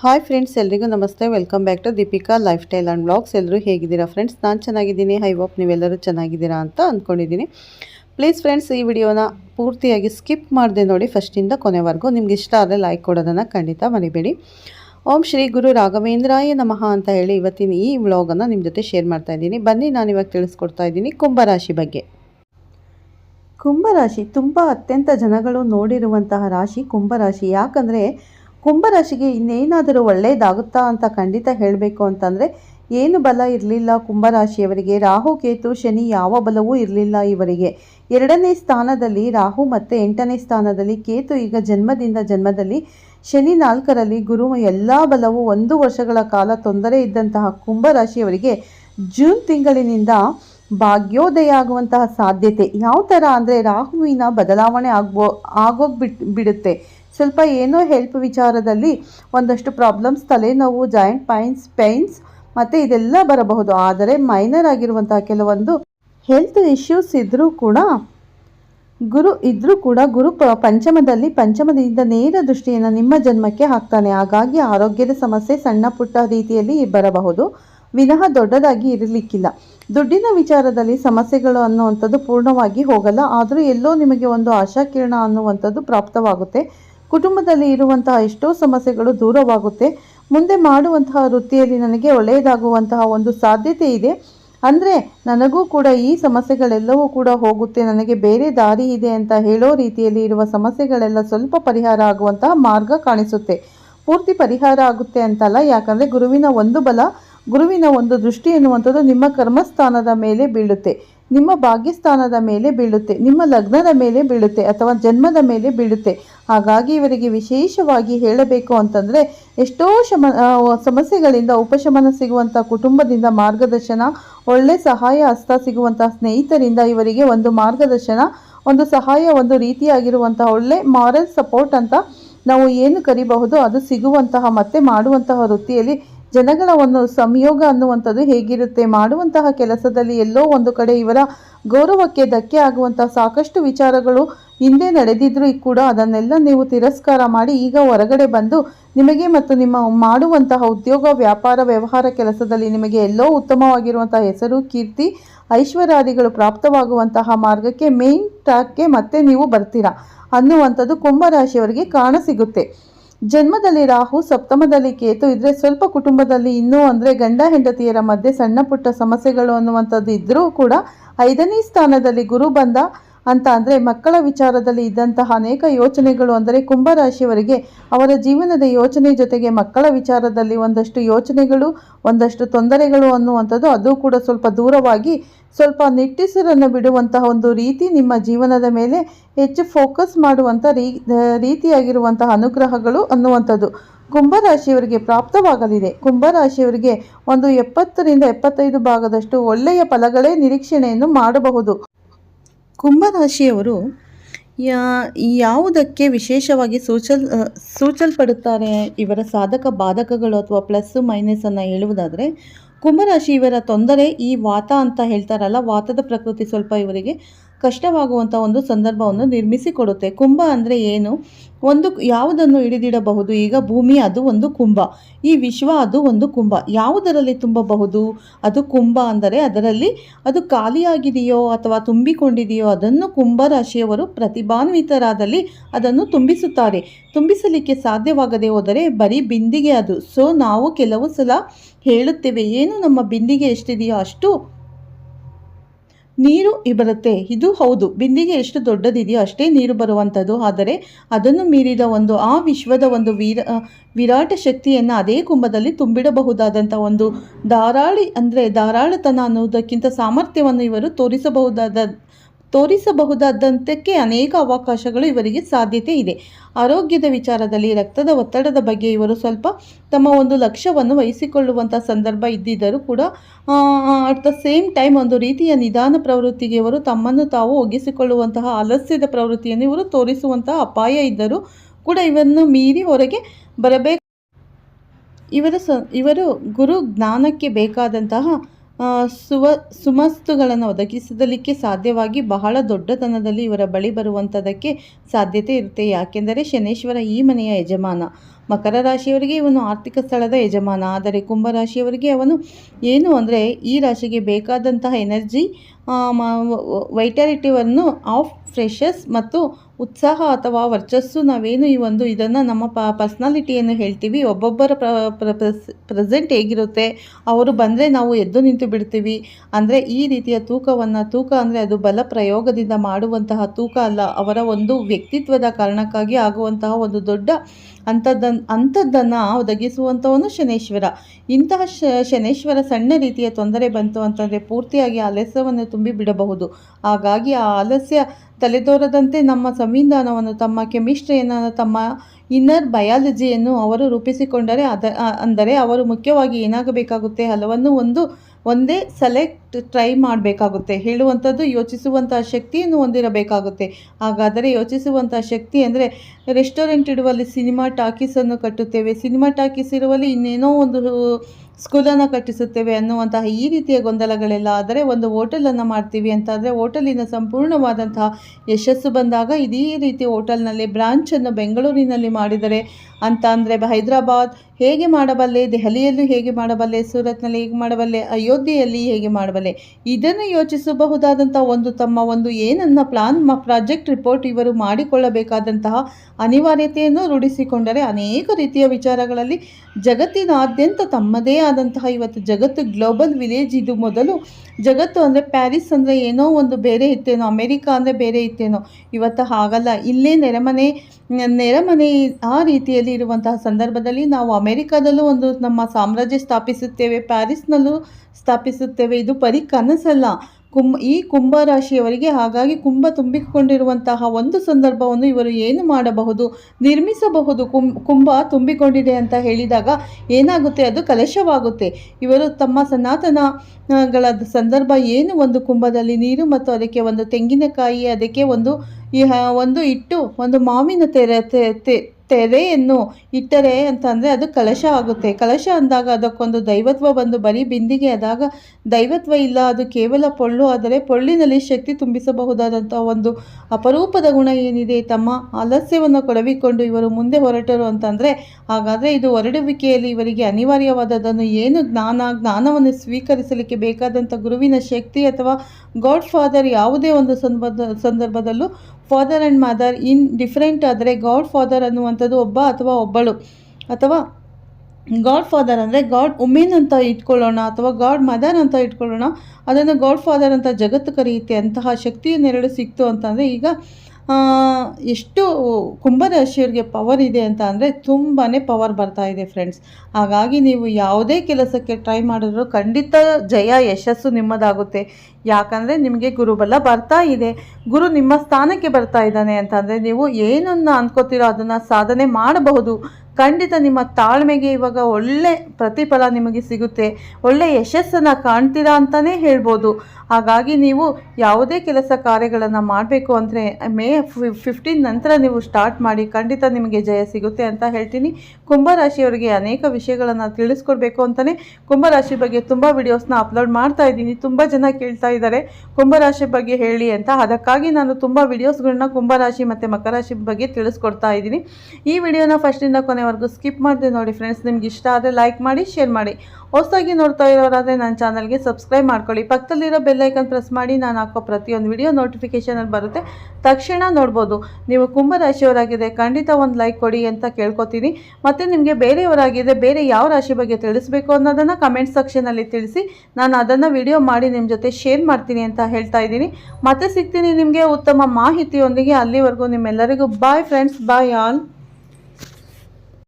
Hi friends ಎಲ್ರಿಗೂ ನಮಸ್ತೆ. Welcome back to Deepika lifestyle and blogs ಎಲ್ಲರೂ ಹೇಗಿದ್ದೀರಾ ಫ್ರೆಂಡ್ಸ್ ನಾನು ಚೆನ್ನಾಗಿದ್ದೀನಿ. ಐ ಹೋಪ್ ನೀವೆಲ್ಲರೂ ಚೆನ್ನಾಗಿದ್ದೀರಾ ಅಂತ ಅಂದ್ಕೊಂಡಿದ್ದೀನಿ ಪ್ಲೀಸ್ ಫ್ರೆಂಡ್ಸ್ ಈ ವಿಡಿಯೋನ ಪೂರ್ತಿಯಾಗಿ ಸ್ಕಿಪ್ ಮಾಡಿದೆ ನೋಡಿ ಫಸ್ಟಿಂದ ಕೊನೆವರೆಗೂ. ನಿಮ್ಗೆ ಇಷ್ಟ ಆದರೆ ಲೈಕ್ ಕೊಡೋದನ್ನು ಖಂಡಿತ ಮರಿಬೇಡಿ. ಓಂ ಶ್ರೀ ಗುರು ರಾಘವೇಂದ್ರಾಯ ನಮಃ ಅಂತ ಹೇಳಿ ಇವತ್ತಿನ ಈ ವ್ಲಾಗನ್ನು ನಿಮ್ಮ ಜೊತೆ ಶೇರ್ ಮಾಡ್ತಾ ಇದ್ದೀನಿ. ಬನ್ನಿ, ನಾನು ಇವಾಗ ತಿಳಿಸ್ಕೊಡ್ತಾ ಇದ್ದೀನಿ ಕುಂಭರಾಶಿ ಬಗ್ಗೆ. ಕುಂಭರಾಶಿ ತುಂಬ ಅತ್ಯಂತ ಜನಗಳು ನೋಡಿರುವಂತಹ ರಾಶಿ ಕುಂಭರಾಶಿ. ಯಾಕಂದರೆ ಕುಂಭರಾಶಿಗೆ ಇನ್ನೇನಾದರೂ ಒಳ್ಳೆಯದಾಗುತ್ತಾ ಅಂತ ಖಂಡಿತ ಹೇಳಬೇಕು ಅಂತಂದರೆ ಏನು ಬಲ ಇರಲಿಲ್ಲ ಕುಂಭರಾಶಿಯವರಿಗೆ ರಾಹು, ಕೇತು, ಶನಿ ಯಾವ ಬಲವೂ ಇರಲಿಲ್ಲ ಇವರಿಗೆ. ಎರಡನೇ ಸ್ಥಾನದಲ್ಲಿ ರಾಹು ಮತ್ತು ಎಂಟನೇ ಸ್ಥಾನದಲ್ಲಿ ಕೇತು ಈಗ ಜನ್ಮದಿಂದ ಜನ್ಮದಲ್ಲಿ ಶನಿ ನಾಲ್ಕರಲ್ಲಿ ಗುರು ಎಲ್ಲ ಬಲವು ಒಂದು ವರ್ಷಗಳ ಕಾಲ ತೊಂದರೆ ಇದ್ದಂತಹ ಕುಂಭರಾಶಿಯವರಿಗೆ ಜೂನ್ ತಿಂಗಳಿನಿಂದ ಭಾಗ್ಯೋದಯ ಆಗುವಂತಹ ಸಾಧ್ಯತೆ. ಯಾವ ಥರ ಅಂದರೆ ರಾಹುವಿನ ಬದಲಾವಣೆ ಆಗ್ಬೋ ಆಗೋಗ್ಬಿಟ್ ಬಿಡುತ್ತೆ. ಸ್ವಲ್ಪ ಏನೋ ಹೆಲ್ಪ್ ವಿಚಾರದಲ್ಲಿ ಒಂದಷ್ಟು ಪ್ರಾಬ್ಲಮ್ಸ್ ತಲೆನೋವು ಜಾಯಿಂಟ್ ಪೈನ್ಸ್ ಪೈನ್ಸ್ ಮತ್ತು ಇದೆಲ್ಲ ಬರಬಹುದು. ಆದರೆ ಮೈನರ್ ಆಗಿರುವಂತಹ ಕೆಲವೊಂದು ಹೆಲ್ತ್ ಇಶ್ಯೂಸ್ ಇದ್ದರೂ ಕೂಡ ಗುರು ಇದ್ದರೂ ಕೂಡ ಗುರು ಪಂಚಮದಲ್ಲಿ ಪಂಚಮದಿಂದ ನೇರ ದೃಷ್ಟಿಯನ್ನು ನಿಮ್ಮ ಜನ್ಮಕ್ಕೆ ಹಾಕ್ತಾನೆ. ಹಾಗಾಗಿ ಆರೋಗ್ಯದ ಸಮಸ್ಯೆ ಸಣ್ಣ ಪುಟ್ಟ ರೀತಿಯಲ್ಲಿ ಬರಬಹುದು. ವಿನಃ ದೊಡ್ಡದಾಗಿ ಇರಲಿಕ್ಕಿಲ್ಲ. ದುಡ್ಡಿನ ವಿಚಾರದಲ್ಲಿ ಸಮಸ್ಯೆಗಳು ಅನ್ನುವಂಥದ್ದು ಪೂರ್ಣವಾಗಿ ಹೋಗಲ್ಲ. ಆದರೂ ಎಲ್ಲೋ ನಿಮಗೆ ಒಂದು ಆಶಾಕಿರಣ ಅನ್ನುವಂಥದ್ದು ಪ್ರಾಪ್ತವಾಗುತ್ತೆ. ಕುಟುಂಬದಲ್ಲಿ ಇರುವಂತಹ ಎಷ್ಟೋ ಸಮಸ್ಯೆಗಳು ದೂರವಾಗುತ್ತೆ. ಮುಂದೆ ಮಾಡುವಂತಹ ವೃತ್ತಿಯಲ್ಲಿ ನನಗೆ ಒಳ್ಳೆಯದಾಗುವಂತಹ ಒಂದು ಸಾಧ್ಯತೆ ಇದೆ. ಅಂದರೆ ನನಗೂ ಕೂಡ ಈ ಸಮಸ್ಯೆಗಳೆಲ್ಲವೂ ಕೂಡ ಹೋಗುತ್ತೆ. ನನಗೆ ಬೇರೆ ದಾರಿ ಇದೆ ಅಂತ ಹೇಳೋ ರೀತಿಯಲ್ಲಿ ಇರುವ ಸಮಸ್ಯೆಗಳೆಲ್ಲ ಸ್ವಲ್ಪ ಪರಿಹಾರ ಆಗುವಂತಹ ಮಾರ್ಗ ಕಾಣಿಸುತ್ತೆ. ಪೂರ್ತಿ ಪರಿಹಾರ ಆಗುತ್ತೆ ಅಂತಲ್ಲ. ಯಾಕಂದರೆ ಗುರುವಿನ ಒಂದು ಬಲ, ಗುರುವಿನ ಒಂದು ದೃಷ್ಟಿ ಎನ್ನುವಂಥದ್ದು ನಿಮ್ಮ ಕರ್ಮಸ್ಥಾನದ ಮೇಲೆ ಬೀಳುತ್ತೆ. ನಿಮ್ಮ ಭಾಗ್ಯಸ್ಥಾನದ ಮೇಲೆ ಬೀಳುತ್ತೆ, ನಿಮ್ಮ ಲಗ್ನದ ಮೇಲೆ ಬೀಳುತ್ತೆ ಅಥವಾ ಜನ್ಮದ ಮೇಲೆ ಬೀಳುತ್ತೆ. ಹಾಗಾಗಿ ಇವರಿಗೆ ವಿಶೇಷವಾಗಿ ಹೇಳಬೇಕು ಅಂತಂದರೆ ಎಷ್ಟೋ ಶಮ ಸಮಸ್ಯೆಗಳಿಂದ ಉಪಶಮನ ಸಿಗುವಂಥ ಕುಟುಂಬದಿಂದ ಮಾರ್ಗದರ್ಶನ, ಒಳ್ಳೆ ಸಹಾಯ ಹಸ್ತ ಸಿಗುವಂಥ ಸ್ನೇಹಿತರಿಂದ ಇವರಿಗೆ ಒಂದು ಮಾರ್ಗದರ್ಶನ, ಒಂದು ಸಹಾಯ, ಒಂದು ರೀತಿಯಾಗಿರುವಂತಹ ಒಳ್ಳೆ ಮಾರಲ್ ಸಪೋರ್ಟ್ ಅಂತ ನಾವು ಏನು ಕರಿಬಹುದು ಅದು ಸಿಗುವಂತಹ ಮತ್ತೆ ಮಾಡುವಂತಹ ವೃತ್ತಿಯಲ್ಲಿ ಜನಗಳ ಒಂದು ಸಂಯೋಗ ಅನ್ನುವಂಥದ್ದು ಹೇಗಿರುತ್ತೆ? ಮಾಡುವಂತಹ ಕೆಲಸದಲ್ಲಿ ಎಲ್ಲೋ ಒಂದು ಕಡೆ ಇವರ ಗೌರವಕ್ಕೆ ಧಕ್ಕೆ ಆಗುವಂತಹ ಸಾಕಷ್ಟು ವಿಚಾರಗಳು ಹಿಂದೆ ನಡೆದಿದ್ರೂ ಕೂಡ ಅದನ್ನೆಲ್ಲ ನೀವು ತಿರಸ್ಕಾರ ಮಾಡಿ ಈಗ ಹೊರಗಡೆ ಬಂದು ನಿಮಗೆ ಮತ್ತು ನಿಮ್ಮ ಮಾಡುವಂತಹ ಉದ್ಯೋಗ, ವ್ಯಾಪಾರ, ವ್ಯವಹಾರ ಕೆಲಸದಲ್ಲಿ ನಿಮಗೆ ಎಲ್ಲೋ ಉತ್ತಮವಾಗಿರುವಂತಹ ಹೆಸರು, ಕೀರ್ತಿ, ಐಶ್ವರ್ಯಾದಿಗಳು ಪ್ರಾಪ್ತವಾಗುವಂತಹ ಮಾರ್ಗಕ್ಕೆ ಮೇನ್ ಟ್ರ್ಯಾಕ್ಗೆ ಮತ್ತೆ ನೀವು ಬರ್ತೀರಾ ಅನ್ನುವಂಥದ್ದು ಕುಂಭರಾಶಿಯವರಿಗೆ ಕಾಣಸಿಗುತ್ತೆ ಜನ್ಮದಲ್ಲಿ ರಾಹು, ಸಪ್ತಮದಲ್ಲಿ ಕೇತು ಇದ್ರೆ ಸ್ವಲ್ಪ ಕುಟುಂಬದಲ್ಲಿ ಇನ್ನೂ ಅಂದ್ರೆ ಗಂಡ ಹೆಂಡತಿಯರ ಮಧ್ಯೆ ಸಣ್ಣ ಪುಟ್ಟ ಸಮಸ್ಯೆಗಳು ಅನ್ನುವಂಥದ್ದು ಇದ್ರೂ ಕೂಡ ಐದನೇ ಸ್ಥಾನದಲ್ಲಿ ಗುರು ಬಂದ ಅಂತ ಅಂದರೆ ಮಕ್ಕಳ ವಿಚಾರದಲ್ಲಿ ಇದ್ದಂತಹ ಅನೇಕ ಯೋಚನೆಗಳು ಅಂದರೆ ಕುಂಭರಾಶಿಯವರಿಗೆ ಅವರ ಜೀವನದ ಯೋಚನೆ ಜೊತೆಗೆ ಮಕ್ಕಳ ವಿಚಾರದಲ್ಲಿ ಒಂದಷ್ಟು ಯೋಚನೆಗಳು, ಒಂದಷ್ಟು ತೊಂದರೆಗಳು ಅನ್ನುವಂಥದ್ದು ಅದು ಕೂಡ ಸ್ವಲ್ಪ ದೂರವಾಗಿ ಸ್ವಲ್ಪ ನಿಟ್ಟಿಸರನ್ನು ಬಿಡುವಂತಹ ಒಂದು ರೀತಿ ನಿಮ್ಮ ಜೀವನದ ಮೇಲೆ ಹೆಚ್ಚು ಫೋಕಸ್ ಮಾಡುವಂಥ ರೀ ರೀತಿಯಾಗಿರುವಂತಹ ಅನುಗ್ರಹಗಳು ಅನ್ನುವಂಥದ್ದು. ಕುಂಭರಾಶಿಯವರಿಗೆ ಪ್ರಾಪ್ತವಾಗಲಿದೆ. ಕುಂಭರಾಶಿಯವರಿಗೆ ಒಂದು ಎಪ್ಪತ್ತರಿಂದ ಎಪ್ಪತ್ತೈದು ಭಾಗದಷ್ಟು ಒಳ್ಳೆಯ ಫಲಗಳೇ ನಿರೀಕ್ಷಣೆಯನ್ನು ಮಾಡಬಹುದು. ಕುಂಭರಾಶಿಯವರು ಯಾವುದಕ್ಕೆ ವಿಶೇಷವಾಗಿ ಸೂಚಲ್ ಸೂಚಲ್ಪಡುತ್ತಾರೆ ಇವರ ಸಾಧಕ ಬಾಧಕಗಳು ಅಥವಾ ಪ್ಲಸ್ಸು ಮೈನಸನ್ನು ಹೇಳುವುದಾದರೆ, ಕುಂಭರಾಶಿ ಇವರ ತೊಂದರೆ ಈ ವಾತ ಅಂತ ಹೇಳ್ತಾರಲ್ಲ, ವಾತದ ಪ್ರಕೃತಿ ಸ್ವಲ್ಪ ಇವರಿಗೆ ಕಷ್ಟವಾಗುವಂಥ ಒಂದು ಸಂದರ್ಭವನ್ನು ನಿರ್ಮಿಸಿಕೊಡುತ್ತೆ. ಕುಂಭ ಅಂದರೆ ಏನು? ಒಂದು ಯಾವುದನ್ನು ಹಿಡಿದಿಡಬಹುದು? ಈಗ ಭೂಮಿ ಅದು ಒಂದು ಕುಂಭ. ಈ ವಿಶ್ವ ಅದು ಒಂದು ಕುಂಭ. ಯಾವುದರಲ್ಲಿ ತುಂಬಬಹುದು? ಅದು ಕುಂಭ ಅಂದರೆ ಅದರಲ್ಲಿ ಅದು ಖಾಲಿಯಾಗಿದೆಯೋ ಅಥವಾ ತುಂಬಿಕೊಂಡಿದೆಯೋ ಅದನ್ನು ಕುಂಭ ರಾಶಿಯವರು ಪ್ರತಿಭಾನ್ವಿತರಾದಲ್ಲಿ ಅದನ್ನು ತುಂಬಿಸುತ್ತಾರೆ. ತುಂಬಿಸಲಿಕ್ಕೆ ಸಾಧ್ಯವಾಗದೇ ಹೋದರೆ ಬರೀ ಬಿಂದಿಗೆ ಅದು. ಸೊ ನಾವು ಕೆಲವು ಸಲ ಹೇಳುತ್ತೇವೆ, ಏನು ನಮ್ಮ ಬಿಂದಿಗೆ ಎಷ್ಟಿದೆಯೋ ಅಷ್ಟು ನೀರು ಬರುತ್ತೆ ಇದು ಹೌದು. ಬಿಂದಿಗೆ ಎಷ್ಟು ದೊಡ್ಡದಿದೆಯೋ ಅಷ್ಟೇ ನೀರು ಬರುವಂಥದ್ದು. ಆದರೆ ಅದನ್ನು ಮೀರಿದ ಒಂದು, ಆ ವಿಶ್ವದ ಒಂದು ವೀರ ವಿರಾಟ ಶಕ್ತಿಯನ್ನು ಅದೇ ಕುಂಭದಲ್ಲಿ ತುಂಬಿಡಬಹುದಾದಂಥ ಒಂದು ಧಾರಾಳಿ, ಅಂದರೆ ಧಾರಾಳತನ ಅನ್ನೋದಕ್ಕಿಂತ ಸಾಮರ್ಥ್ಯವನ್ನು ಇವರು ತೋರಿಸಬಹುದಾದ ತೋರಿಸಬಹುದಾದಂತಕ್ಕೆ ಅನೇಕ ಅವಕಾಶಗಳು ಇವರಿಗೆ ಸಾಧ್ಯತೆ ಇದೆ. ಆರೋಗ್ಯದ ವಿಚಾರದಲ್ಲಿ ರಕ್ತದ ಒತ್ತಡದ ಬಗ್ಗೆ ಇವರು ಸ್ವಲ್ಪ ತಮ್ಮ ಒಂದು ಲಕ್ಷ್ಯವನ್ನು ವಹಿಸಿಕೊಳ್ಳುವಂಥ ಸಂದರ್ಭ ಇದ್ದಿದ್ದರೂ ಕೂಡ ಅಟ್ ದ ಸೇಮ್ ಟೈಮ್ ಒಂದು ರೀತಿಯ ನಿಧಾನ ಪ್ರವೃತ್ತಿಗೆ ಇವರು ತಮ್ಮನ್ನು ತಾವು ಒಗ್ಗಿಸಿಕೊಳ್ಳುವಂತಹ ಆಲಸ್ಯದ ಪ್ರವೃತ್ತಿಯನ್ನು ಇವರು ತೋರಿಸುವಂತಹ ಅಪಾಯ ಇದ್ದರೂ ಕೂಡ ಇವನ್ನು ಮೀರಿ ಹೊರಗೆ ಬರಬೇಕು. ಇವರು ಸ, ಇವರು ಗುರು ಜ್ಞಾನಕ್ಕೆ ಬೇಕಾದಂತಹ ಸುವ, ಸುಮಸ್ತುಗಳನ್ನು ಒದಗಿಸಲಿಕ್ಕೆ ಸಾಧ್ಯವಾಗಿ ಬಹಳ ದೊಡ್ಡತನದಲ್ಲಿ ಇವರ ಬಳಿ ಬರುವಂಥದ್ದಕ್ಕೆ ಸಾಧ್ಯತೆ ಇರುತ್ತೆ. ಯಾಕೆಂದರೆ ಶನೇಶ್ವರ ಈ ಮನೆಯ ಯಜಮಾನ. ಮಕರ ರಾಶಿಯವರಿಗೆ ಇವನು ಆರ್ಥಿಕ ಸ್ಥಳದ ಯಜಮಾನ. ಆದರೆ ಕುಂಭರಾಶಿಯವರಿಗೆ ಅವನು ಏನು ಅಂದರೆ ಈ ರಾಶಿಗೆ ಬೇಕಾದಂತಹ ಎನರ್ಜಿ ವೈಟಾಲಿಟಿವನ್ನು ಆಫ್ ಫ್ರೆಶಸ್ ಮತ್ತು ಉತ್ಸಾಹ ಅಥವಾ ವರ್ಚಸ್ಸು ನಾವೇನು ಈ ಒಂದು ಇದನ್ನು ನಮ್ಮ ಪ ಪರ್ಸ್ನಾಲಿಟಿಯನ್ನು ಹೇಳ್ತೀವಿ. ಒಬ್ಬೊಬ್ಬರ ಪ್ರ ಪ್ರೆಸೆಂಟ್ ಹೇಗಿರುತ್ತೆ, ಅವರು ಬಂದರೆ ನಾವು ಎದ್ದು ನಿಂತು ಬಿಡ್ತೀವಿ. ಅಂದರೆ ಈ ರೀತಿಯ ತೂಕವನ್ನು, ತೂಕ ಅಂದರೆ ಅದು ಬಲ ಪ್ರಯೋಗದಿಂದ ಮಾಡುವಂತಹ ತೂಕ ಅಲ್ಲ, ಅವರ ಒಂದು ವ್ಯಕ್ತಿತ್ವದ ಕಾರಣಕ್ಕಾಗಿ ಆಗುವಂತಹ ಒಂದು ದೊಡ್ಡ ಅಂಥದ್ದನ್ನು ಅಂಥದ್ದನ್ನು ಒದಗಿಸುವಂಥವನು ಶನೇಶ್ವರ. ಇಂತಹ ಶನೇಶ್ವರ ಸಣ್ಣ ರೀತಿಯ ತೊಂದರೆ ಬಂತು ಅಂತಂದರೆ ಪೂರ್ತಿಯಾಗಿ ಆಲಸ್ಯವನ್ನು ತುಂಬಿ ಬಿಡಬಹುದು. ಹಾಗಾಗಿ ಆ ಆಲಸ್ಯ ತಲೆದೋರದಂತೆ ನಮ್ಮ ಸಂವಿಧಾನವನ್ನು, ತಮ್ಮ ಕೆಮಿಸ್ಟ್ರಿಯನ್ನು, ತಮ್ಮ ಇನ್ನರ್ ಬಯಾಲಜಿಯನ್ನು ಅವರು ರೂಪಿಸಿಕೊಂಡರೆ ಅದ ಅಂದರೆ ಅವರು ಮುಖ್ಯವಾಗಿ ಏನಾಗಬೇಕಾಗುತ್ತೆ ಹಲವನ್ನು ಒಂದು ಒಂದೇ ಸೆಲೆಕ್ಟ್ ಟ್ರೈ ಮಾಡಬೇಕಾಗುತ್ತೆ. ಹೇಳುವಂಥದ್ದು ಯೋಚಿಸುವಂಥ ಶಕ್ತಿಯನ್ನು ಹೊಂದಿರಬೇಕಾಗುತ್ತೆ. ಹಾಗಾದರೆ ಯೋಚಿಸುವಂಥ ಶಕ್ತಿ ಅಂದರೆ ರೆಸ್ಟೋರೆಂಟ್ ಇಡುವಲ್ಲಿ ಸಿನಿಮಾ ಟಾಕೀಸನ್ನು ಕಟ್ಟುತ್ತೇವೆ. ಸಿನಿಮಾ ಟಾಕೀಸ್ ಇರುವಲ್ಲಿ ಇನ್ನೇನೋ ಒಂದು ಸ್ಕೂಲನ್ನು ಕಟ್ಟಿಸುತ್ತೇವೆ ಅನ್ನುವಂತಹ ಈ ರೀತಿಯ ಗೊಂದಲಗಳೆಲ್ಲ ಆದರೆ ಒಂದು ಹೋಟೆಲನ್ನು ಮಾಡ್ತೀವಿ ಅಂತಂದರೆ ಹೋಟೆಲಿನ ಸಂಪೂರ್ಣವಾದಂತಹ ಯಶಸ್ಸು ಬಂದಾಗ ಇದೇ ರೀತಿ ಹೋಟೆಲ್ನಲ್ಲಿ ಬ್ರಾಂಚನ್ನು ಬೆಂಗಳೂರಿನಲ್ಲಿ ಮಾಡಿದರೆ ಅಂತ ಅಂದರೆ ಹೈದರಾಬಾದ್ ಹೇಗೆ ಮಾಡಬಲ್ಲೆ, ದೆಹಲಿಯಲ್ಲೂ ಹೇಗೆ ಮಾಡಬಲ್ಲೆ, ಸೂರತ್ನಲ್ಲಿ ಹೇಗೆ ಮಾಡಬಲ್ಲೆ, ಅಯೋಧ್ಯೆಯಲ್ಲಿ ಹೇಗೆ ಮಾಡಬಲ್ಲೆ? ಇದನ್ನು ಯೋಚಿಸಬಹುದಾದಂಥ ಒಂದು ತಮ್ಮ, ಒಂದು ಏನನ್ನ ಪ್ಲಾನ್ ಪ್ರಾಜೆಕ್ಟ್ ರಿಪೋರ್ಟ್ ಇವರು ಮಾಡಿಕೊಳ್ಳಬೇಕಾದಂತಹ ಅನಿವಾರ್ಯತೆಯನ್ನು ರೂಢಿಸಿಕೊಂಡರೆ ಅನೇಕ ರೀತಿಯ ವಿಚಾರಗಳಲ್ಲಿ ಜಗತ್ತಿನಾದ್ಯಂತ ತಮ್ಮದೇ ಆದಂತಹ ಇವತ್ತು ಜಗತ್ತು ಗ್ಲೋಬಲ್ ವಿಲೇಜ್ ಇದು ಮೊದಲು. ಜಗತ್ತು ಅಂದರೆ ಪ್ಯಾರಿಸ್ ಅಂದರೆ ಏನೋ ಒಂದು ಬೇರೆ ಇತ್ತೇನೋ, ಅಮೇರಿಕಾ ಅಂದರೆ ಬೇರೆ ಇತ್ತೇನೋ. ಇವತ್ತು ಹಾಗಲ್ಲ. ಇಲ್ಲೇ ನೆರೆಮನೆ ನೆರೆಮನೆ ಆ ರೀತಿಯಲ್ಲಿ ಇರುವಂತಹ ಸಂದರ್ಭದಲ್ಲಿ ನಾವು ಅಮೇರಿಕಾದಲ್ಲೂ ಒಂದು ನಮ್ಮ ಸಾಮ್ರಾಜ್ಯ ಸ್ಥಾಪಿಸುತ್ತೇವೆ ಪ್ಯಾರಿಸ್ನಲ್ಲೂ ಸ್ಥಾಪಿಸುತ್ತೇವೆ. ಇದು ಪರಿ ಕನಸಲ್ಲ. ಕುಂಭ ಈ ಕುಂಭ ರಾಶಿಯವರಿಗೆ ಹಾಗಾಗಿ ಕುಂಭ ತುಂಬಿಕೊಂಡಿರುವಂತಹ ಒಂದು ಸಂದರ್ಭವನ್ನು ಇವರು ಏನು ಮಾಡಬಹುದು ನಿರ್ಮಿಸಬಹುದು ಕುಂ ಕುಂಭ ತುಂಬಿಕೊಂಡಿದೆ ಅಂತ ಹೇಳಿದಾಗ ಏನಾಗುತ್ತೆ? ಅದು ಕಲಶವಾಗುತ್ತೆ. ಇವರು ತಮ್ಮ ಸನಾತನ ಆ, ಗಳ ಸಂದರ್ಭ ಏನು? ಒಂದು ಕುಂಭದಲ್ಲಿ ನೀರು ಮತ್ತು ಅದಕ್ಕೆ ಒಂದು ತೆಂಗಿನಕಾಯಿ ಅದಕ್ಕೆ ಒಂದು ಒಂದು ಇಟ್ಟು ಒಂದು ಮಾವಿನ ತೆರೆ ತೆರೆಯನ್ನು ಇಟ್ಟರೆ ಅಂತಂದರೆ ಅದು ಕಲಶ ಆಗುತ್ತೆ ಕಲಶ ಅಂದಾಗ ಅದಕ್ಕೊಂದು ದೈವತ್ವ ಬಂದು ಬರೀ ಬಿಂದಿಗೆ ಆದಾಗ ದೈವತ್ವ ಇಲ್ಲ, ಅದು ಕೇವಲ ಪೊಳ್ಳು. ಆದರೆ ಪೊಳ್ಳಿನಲ್ಲಿ ಶಕ್ತಿ ತುಂಬಿಸಬಹುದಾದಂಥ ಒಂದು ಅಪರೂಪದ ಗುಣ ಏನಿದೆ ತಮ್ಮ ಆಲಸ್ಯವನ್ನು ಕೊಡವಿಕೊಂಡು ಇವರು ಮುಂದೆ ಹೊರಟರು ಅಂತಂದರೆ, ಹಾಗಾದರೆ ಇದು ಹೊರಡುವಿಕೆಯಲ್ಲಿ ಇವರಿಗೆ ಅನಿವಾರ್ಯವಾದದನ್ನು ಏನು ಜ್ಞಾನ, ಜ್ಞಾನವನ್ನು ಸ್ವೀಕರಿಸಲಿಕ್ಕೆ ಬೇಕಾದಂಥ ಗುರುವಿನ ಶಕ್ತಿ ಅಥವಾ ಗಾಡ್ ಫಾದರ್ ಯಾವುದೇ ಒಂದು ಸಂದರ್ಭ ಸಂದರ್ಭದಲ್ಲೂ father and mother in different ಆದರೆ ಗಾಡ್ ಫಾದರ್ ಅನ್ನುವಂಥದ್ದು ಒಬ್ಬ ಅಥವಾ ಒಬ್ಬಳು. ಅಥವಾ ಗಾಡ್ ಫಾದರ್ ಅಂದರೆ ಗಾಡ್ ಉಮೆನ್ ಅಂತ ಇಟ್ಕೊಳ್ಳೋಣ ಅಥವಾ ಗಾಡ್ ಮದರ್ ಅಂತ ಇಟ್ಕೊಳ್ಳೋಣ. ಅದನ್ನು ಗಾಡ್ ಫಾದರ್ ಅಂತ ಜಗತ್ತು ಕರೆಯುತ್ತೆ. ಅಂತಹ ಶಕ್ತಿಯನ್ನೆರಡು ಸಿಕ್ತು ಅಂತಂದರೆ ಈಗ ಎಷ್ಟು ಕುಂಭರಾಶಿಯವರಿಗೆ ಪವರ್ ಇದೆ ಅಂತ ಅಂದರೆ ತುಂಬಾ ಪವರ್ ಬರ್ತಾ ಇದೆ ಫ್ರೆಂಡ್ಸ್ ಹಾಗಾಗಿ ನೀವು ಯಾವುದೇ ಕೆಲಸಕ್ಕೆ ಟ್ರೈ ಮಾಡಿದ್ರು ಖಂಡಿತ ಜಯ, ಯಶಸ್ಸು ನಿಮ್ಮದಾಗುತ್ತೆ. ಯಾಕಂದರೆ ನಿಮಗೆ ಗುರುಬಲ ಬರ್ತಾ ಇದೆ. ಗುರು ನಿಮ್ಮ ಸ್ಥಾನಕ್ಕೆ ಬರ್ತಾ ಇದ್ದಾನೆ ಅಂತಂದರೆ ನೀವು ಏನನ್ನು ಅಂದ್ಕೋತೀರೋ ಅದನ್ನು ಸಾಧನೆ ಮಾಡಬಹುದು. ಖಂಡಿತ ನಿಮ್ಮ ತಾಳ್ಮೆಗೆ ಇವಾಗ ಒಳ್ಳೆ ಪ್ರತಿಫಲ ನಿಮಗೆ ಸಿಗುತ್ತೆ. ಒಳ್ಳೆ ಯಶಸ್ಸನ್ನು ಕಾಣ್ತೀರಾ ಅಂತಲೇ ಹೇಳ್ಬೋದು. ಹಾಗಾಗಿ ನೀವು ಯಾವುದೇ ಕೆಲಸ ಕಾರ್ಯಗಳನ್ನು ಮಾಡಬೇಕು ಅಂದರೆ ಮೇ ಫಿಫ್ಟೀನ್ ನಂತರ ನೀವು ಸ್ಟಾರ್ಟ್ ಮಾಡಿ ಖಂಡಿತ ನಿಮಗೆ ಜಯ ಸಿಗುತ್ತೆ ಅಂತ ಹೇಳ್ತೀನಿ. ಕುಂಭರಾಶಿಯವರಿಗೆ ಅನೇಕ ವಿಷಯಗಳನ್ನು ತಿಳಿಸ್ಕೊಡ್ಬೇಕು ಅಂತಲೇ ಕುಂಭರಾಶಿ ಬಗ್ಗೆ ತುಂಬ ವಿಡಿಯೋಸ್ನ ಅಪ್ಲೋಡ್ ಮಾಡ್ತಾ ಇದ್ದೀನಿ. ತುಂಬ ಜನ ಕೇಳ್ತಾ ಇದ್ದಾರೆ. ಕುಂಭರಾಶಿ ಬಗ್ಗೆ ಹೇಳಿ ಅಂತ. ಅದಕ್ಕಾಗಿ ನಾನು ತುಂಬ ವಿಡಿಯೋಸ್ಗಳನ್ನ ಕುಂಭರಾಶಿ ಮತ್ತು ಮಕರ ರಾಶಿ ಬಗ್ಗೆ ತಿಳಿಸ್ಕೊಡ್ತಾ ಇದ್ದೀನಿ. ಈ ವಿಡಿಯೋನ ಫಸ್ಟಿಂದ ಕೊನೆವರೆಗೂ ಸ್ಕಿಪ್ ಮಾಡಿದೆ ನೋಡಿ ಫ್ರೆಂಡ್ಸ್ ನಿಮ್ಗೆ ಇಷ್ಟ ಆದರೆ ಲೈಕ್ ಮಾಡಿ ಶೇರ್ ಮಾಡಿ. ಹೊಸದಾಗಿ ನೋಡ್ತಾ ಇರೋರಾದರೆ ನನ್ನ ಚಾನಲ್ಗೆ ಸಬ್ಸ್ಕ್ರೈಬ್ ಮಾಡ್ಕೊಳ್ಳಿ. ಪಕ್ಕದಲ್ಲಿರೋ ಬೆಲ್ಲೈಕನ್ ಪ್ರೆಸ್ ಮಾಡಿ ನಾನು ಹಾಕೋ ಪ್ರತಿಯೊಂದು ವಿಡಿಯೋ ನೋಟಿಫಿಕೇಷನಲ್ಲಿ ಬರುತ್ತೆ. ತಕ್ಷಣ ನೋಡ್ಬೋದು. ನೀವು ಕುಂಭರಾಶಿಯವರಾಗಿದೆ ಖಂಡಿತ ಒಂದು ಲೈಕ್ ಕೊಡಿ ಅಂತ ಕೇಳ್ಕೊತೀನಿ. ಮತ್ತು ನಿಮಗೆ ಬೇರೆಯವರಾಗಿದೆ ಬೇರೆ ಯಾವ ರಾಶಿ ಬಗ್ಗೆ ತಿಳಿಸ್ಬೇಕು ಅನ್ನೋದನ್ನು ಕಮೆಂಟ್ ಸೆಕ್ಷನಲ್ಲಿ ತಿಳಿಸಿ. ನಾನು ಅದನ್ನು ವಿಡಿಯೋ ಮಾಡಿ ನಿಮ್ಮ ಜೊತೆ ಶೇರ್ ಮಾಡ್ತೀನಿ ಅಂತ ಹೇಳ್ತಾ ಇದ್ದೀನಿ. ಮತ್ತೆ ಸಿಗ್ತೀನಿ ನಿಮಗೆ ಉತ್ತಮ ಮಾಹಿತಿಯೊಂದಿಗೆ ಅಲ್ಲಿವರೆಗೂ ನಿಮ್ಮೆಲ್ಲರಿಗೂ ಬಾಯ್ ಫ್ರೆಂಡ್ಸ್ ಬಾಯ್ ಆಲ್